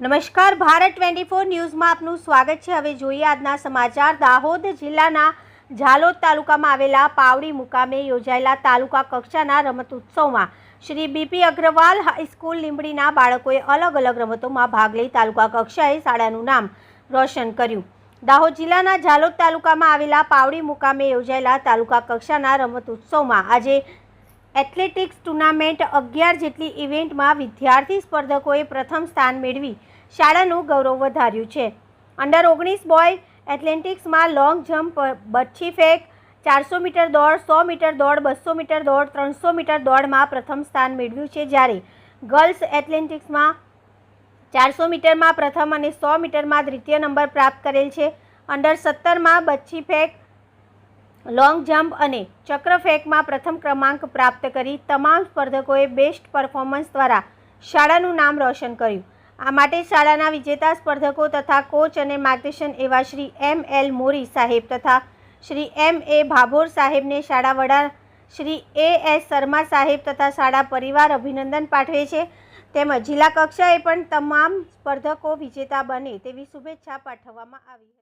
નમસ્કાર, Bharat twenty four ન્યૂઝમાં આપનું સ્વાગત છે. હવે જોઈએ આજના સમાચાર. દાહોદ જિલ્લાના ઝાલોદ તાલુકામાં આવેલા પાવડી મુકામે યોજાયેલા તાલુકા કક્ષાના રમત ઉત્સવમાં Shri BP Agrawal high school લીંબડીના બાળકોએ અલગ અલગ રમતોમાં ભાગ લઈ તાલુકા કક્ષાએ શાળાનું નામ રોશન કર્યું. દાહોદ જિલ્લાના ઝાલોદ તાલુકામાં આવેલા પાવડી મુકામે યોજાયેલા તાલુકા કક્ષાના રમત ઉત્સવમાં આજે એથ્લેટિક્સ ટુર્નામેન્ટ અગિયાર જેટલી ઇવેન્ટમાં વિદ્યાર્થી સ્પર્ધકોએ પ્રથમ સ્થાન મેળવી. શાળાનું ગૌરવ વધાર્યું છે. અંડર ઓગણીસ બોય, એથ્લેટિક્સમાં લોંગ જમ્પ બચ્છી ફેંક, ચારસો મીટર દોડ, સો મીટર દોડ બસો મીટર દોડ, ત્રણસો મીટર દોડમાં પ્રથમ સ્થાન મેળવ્યું છે જ્યારે ગર્લ્સ એથ્લેટિક્સમાં ચારસો મીટરમાં પ્રથમ અને સો મીટરમાં દ્વિતીય નંબર પ્રાપ્ત કરેલ છે. અંડર સત્તરમાં બચ્છી ફેંક લોંગ જમ્પ અને ચક્ર ફેંકમાં પ્રથમ ક્રમાંક પ્રાપ્ત કરી તમામ સ્પર્ધકોએ બેસ્ટ પરફોર્મન્સ દ્વારા શાળાનું નામ રોશન કર્યું. આ માટે શાળાના વિજેતા સ્પર્ધકો તથા કોચ અને માર્ગદર્શન એવા શ્રી એમ એલ મોરી સાહેબ તથા શ્રી એમ એ ભાભોર સાહેબને શાળા વડા શ્રી એ એસ શર્મા સાહેબ તથા શાળા પરિવાર અભિનંદન પાઠવે છે. તેમજ જિલ્લા કક્ષાએ પણ તમામ સ્પર્ધકો વિજેતા બને તેવી શુભેચ્છા પાઠવવામાં આવી